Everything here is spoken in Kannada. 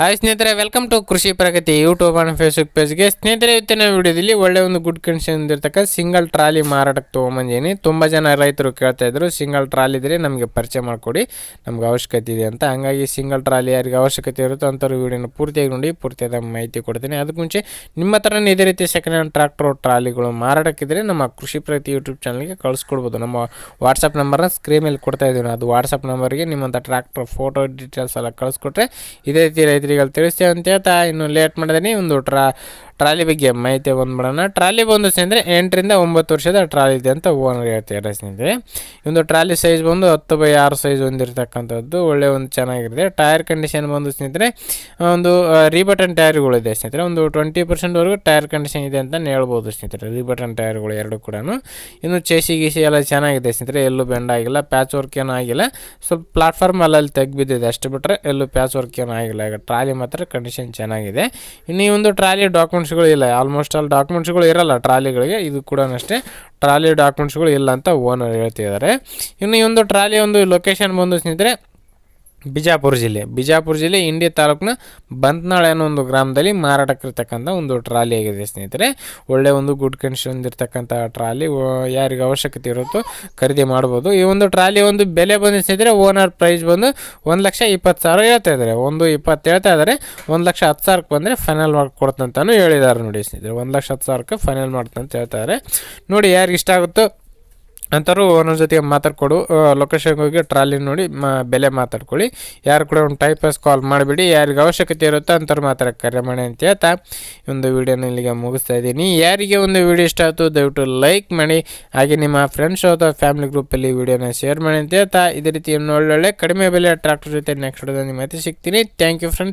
ಹಾಯ್ ಸ್ನೇಹಿತರೆ welcome to Krishi Pragati YouTube and Facebook ಪೇಜ್ಗೆ ಸ್ನೇಹಿತರೆ, ಇವತ್ತಿನ ವಿಡಿಯೋದಲ್ಲಿ ಒಳ್ಳೆ ಒಂದು ಗುಡ್ ಕಂಡೀಷನ್ ಇರ್ತಕ್ಕ ಸಿಂಗಲ್ ಟ್ರಾಲಿ ಮಾರಾಟಕ್ಕೆ ತೊಗೊಂಬಂದೀನಿ ತುಂಬ ಜನ ರೈತರು ಕೇಳ್ತಾ ಇದ್ರು ಸಿಂಗಲ್ ಟ್ರಾಲಿ ಇದ್ರೆ ನಮಗೆ ಪರಿಚಯ ಮಾಡಿಕೊಡಿ, ನಮ್ಗೆ ಅವಶ್ಯಕತೆ ಇದೆ ಅಂತ. ಹಂಗಾಗಿ ಸಿಂಗಲ್ ಟ್ರಾಲಿ ಯಾರಿಗೆ ಅವಶ್ಯಕತೆ ಇರುತ್ತೋ ಅಂಥವ್ರು ವಿಡಿಯೋನ ಪೂರ್ತಿಯಾಗಿ ನೋಡಿ, ಪೂರ್ತಿಯಾದ ಮಾಹಿತಿ ಕೊಡ್ತೀನಿ. ಅದಕ್ಕೆ ಮುಂಚೆ ನಿಮ್ಮ ಹತ್ರನೇ ಇದೇ ರೀತಿ ಸೆಕೆಂಡ್ ಹ್ಯಾಂಡ್ ಟ್ರಾಕ್ಟರ್ ಟ್ರಾಲಿಗಳು ಮಾರಾಟಕ್ಕಿದ್ರೆ ನಮ್ಮ ಕೃಷಿ ಪ್ರಗತಿ ಯೂಟ್ಯೂಬ್ ಚಾನಲ್ಗೆ ಕಳಿಸ್ಕೊಡ್ಬೋದು. ನಮ್ಮ ವಾಟ್ಸಪ್ ನಂಬರ್ನ ಸ್ಕ್ರೀನ್ ಮೇಲೆ ಕೊಡ್ತಾ ಇದ್ದೀವಿ ಅದು ವಾಟ್ಸಪ್ ನಂಬರ್ಗೆ ನಿಮ್ಮಂಥ ಟ್ರಾಕ್ಟರ್ ಫೋಟೋ ಡೀಟೇಲ್ಸ್ ಎಲ್ಲ ಕಳಿಸ್ಕೊಟ್ರೆ ಇದೇ ರೀತಿ ಅಲ್ಲಿ ತಿಳಿಸ್ತೇವೆ ಅಂತ ಹೇಳ್ತಾ ಇನ್ನು ಲೇಟ್ ಮಾಡಿದ್ರೆ ಒಂದು ಟ್ರಾ ಟ್ರಾಲಿ ಬಗ್ಗೆ ಮಾಹಿತಿ ಬಂದ್ಬಿಡೋಣ ಟ್ರಾಲಿ ಬಂದು ಸ್ನೇಹಿತರೆ, ಎಂಟರಿಂದ ಒಂಬತ್ತು ವರ್ಷದ ಟ್ರಾಲಿ ಇದೆ ಅಂತ ಓನರ್ ಹೇಳ್ತಾರೆ ಸ್ನೇಹಿತರೆ. ಒಂದು ಟ್ರಾಲಿ ಸೈಜ್ ಬಂದು ಹತ್ತು ಬೈ ಆರು ಸೈಜ್ ಹೊಂದಿರತಕ್ಕಂಥದ್ದು ಒಳ್ಳೆ ಒಂದು ಚೆನ್ನಾಗಿರುತ್ತೆ ಟೈರ್ ಕಂಡೀಷನ್ ಬಂದು ಸ್ನೇಹಿತರೆ, ಒಂದು ರೀಬಟನ್ ಟೈರ್ಗಳಿದೆ ಸ್ನೇಹಿತರೆ. ಒಂದು ಟ್ವೆಂಟಿ ಪರ್ಸೆಂಟ್ವರೆಗೂ ಟೈರ್ ಕಂಡೀಷನ್ ಇದೆ ಅಂತಲೇ ಹೇಳ್ಬೋದು ಸ್ನೇಹಿತರೆ. ರೀಬಟನ್ ಟೈರ್ಗಳು ಎರಡು ಕೂಡ ಇನ್ನು ಚೇಸಿ ಗೀಸಿ ಎಲ್ಲ ಚೆನ್ನಾಗಿದೆ ಸ್ನೇಹಿತರೆ. ಎಲ್ಲೂ ಬೆಂಡ್ ಆಗಿಲ್ಲ, ಪ್ಯಾಚ್ ವರ್ಕ್ ಏನೂ ಆಗಿಲ್ಲ. ಸ್ವಲ್ಪ ಪ್ಲಾಟ್ಫಾರ್ಮ್ ಅಲ್ಲಲ್ಲಿ ತೆಗ್ಬಿದ್ದಿದೆ ಅಷ್ಟು ಬಿಟ್ಟರೆ ಎಲ್ಲೂ ಪ್ಯಾಚ್ ವರ್ಕ್ ಏನೂ ಆಗಿಲ್ಲ. ಈಗ ಟ್ರಾಲಿ ಮಾತ್ರ ಕಂಡೀಷನ್ ಚೆನ್ನಾಗಿದೆ. ಇನ್ನು ಈ ಒಂದು ಟ್ರಾಲಿ ಡಾಕ್ಯುಮೆಂಟ್ಸ್ಗಳು ಇಲ್ಲ. ಆಲ್ಮೋಸ್ಟ್ ಆಲ್ ಡಾಕ್ಯುಮೆಂಟ್ಸ್ಗಳು ಇರಲ್ಲ ಟ್ರಾಲಿಗಳಿಗೆ. ಇದು ಕೂಡ ಅಷ್ಟೇ ಟ್ರಾಲಿ ಡಾಕ್ಯುಮೆಂಟ್ಸ್ಗಳು ಇಲ್ಲ ಅಂತ ಓನರ್ ಹೇಳ್ತಿದ್ದಾರೆ. ಇನ್ನು ಈ ಒಂದು ಟ್ರಾಲಿ ಒಂದು ಲೊಕೇಶನ್ ಬಂದು ಸ್ನೇಹಿತರೆ ಬಿಜಾಪುರ ಜಿಲ್ಲೆ. ಬಿಜಾಪುರ ಜಿಲ್ಲೆ ಇಂಡಿ ತಾಲೂಕಿನ ಬಂತ್ನಾಳ ಅನ್ನೋ ಒಂದು ಗ್ರಾಮದಲ್ಲಿ ಮಾರಾಟಕ್ಕಿರ್ತಕ್ಕಂಥ ಒಂದು ಟ್ರಾಲಿ ಆಗಿದೆ ಸ್ನೇಹಿತರೆ. ಒಳ್ಳೆ ಒಂದು ಗುಡ್ ಕಂಡೀಷನ್ ಇರ್ತಕ್ಕಂಥ ಟ್ರಾಲಿ ಯಾರಿಗೆ ಅವಶ್ಯಕತೆ ಇರುತ್ತೋ ಖರೀದಿ ಮಾಡ್ಬೋದು. ಈ ಒಂದು ಟ್ರಾಲಿ ಒಂದು ಬೆಲೆ ಬಂದು ಸ್ನೇಹಿತರೆ, ಓನರ್ ಪ್ರೈಸ್ ಬಂದು ಒಂದು ಲಕ್ಷ ಇಪ್ಪತ್ತು ಸಾವಿರ ಹೇಳ್ತಾ ಇದ್ದಾರೆ. ಒಂದು ಇಪ್ಪತ್ತು ಹೇಳ್ತಾ ಇದ್ದಾರೆ, ಒಂದು ಲಕ್ಷ ಹತ್ತು ಸಾವಿರಕ್ಕೆ ಬಂದರೆ ಫೈನಲ್ ಮಾಡಿ ಕೊಡ್ತಂತಾನು ಹೇಳಿದ್ದಾರೆ ನೋಡಿ ಸ್ನೇಹಿತರೆ. ಒಂದು ಲಕ್ಷ ಹತ್ತು ಸಾವಿರಕ್ಕೆ ಫೈನಲ್ ಮಾಡ್ತಂತ ಹೇಳ್ತಾರೆ ನೋಡಿ ಯಾರಿಗೆ ಇಷ್ಟ ಆಗುತ್ತೋ ಅಂಥವ್ರು ಓನರ್ ಜೊತೆಗೆ ಮಾತಾಡ್ಕೊಡು. ಲೊಕೇಶನ್ಗೆ ಹೋಗಿ ಟ್ರಾಲಿ ನೋಡಿ, ಮ, ಬೆಲೆ ಮಾತಾಡ್ಕೊಳ್ಳಿ. ಯಾರು ಕೂಡ ಒಂದು ಟೈಪ್ ಕಾಲ್ ಮಾಡಿಬಿಡಿ. ಯಾರಿಗೆ ಅವಶ್ಯಕತೆ ಇರುತ್ತೋ ಅಂಥವ್ರು ಮಾತ್ರ ಕರೆ ಮಾಡಿ ಅಂತ ಹೇಳ್ತಾ ಒಂದು ವೀಡಿಯೋನ ಇಲ್ಲಿಗೆ ಮುಗಿಸ್ತಾ ಇದ್ದೀನಿ. ಯಾರಿಗೆ ಒಂದು ವಿಡಿಯೋ ಇಷ್ಟ ಆಯಿತು, ದಯವಿಟ್ಟು ಲೈಕ್ ಮಾಡಿ. ಹಾಗೆ ನಿಮ್ಮ ಫ್ರೆಂಡ್ಸ್ ಅಥವಾ ಫ್ಯಾಮಿಲಿ ಗ್ರೂಪಲ್ಲಿ ವಿಡಿಯೋನ ಶೇರ್ ಮಾಡಿ ಅಂತ ಹೇಳ್ತಾ. ಇದೇ ರೀತಿ ಒಳ್ಳೊಳ್ಳೆ ಕಡಿಮೆ ಬೆಲೆ ಟ್ರಾಕ್ಟರ್ ಜೊತೆ ನೆಕ್ಸ್ಟ್ ನಿಮ್ಮ ಮತ್ತೆ ಸಿಗ್ತೀನಿ. Thank you friends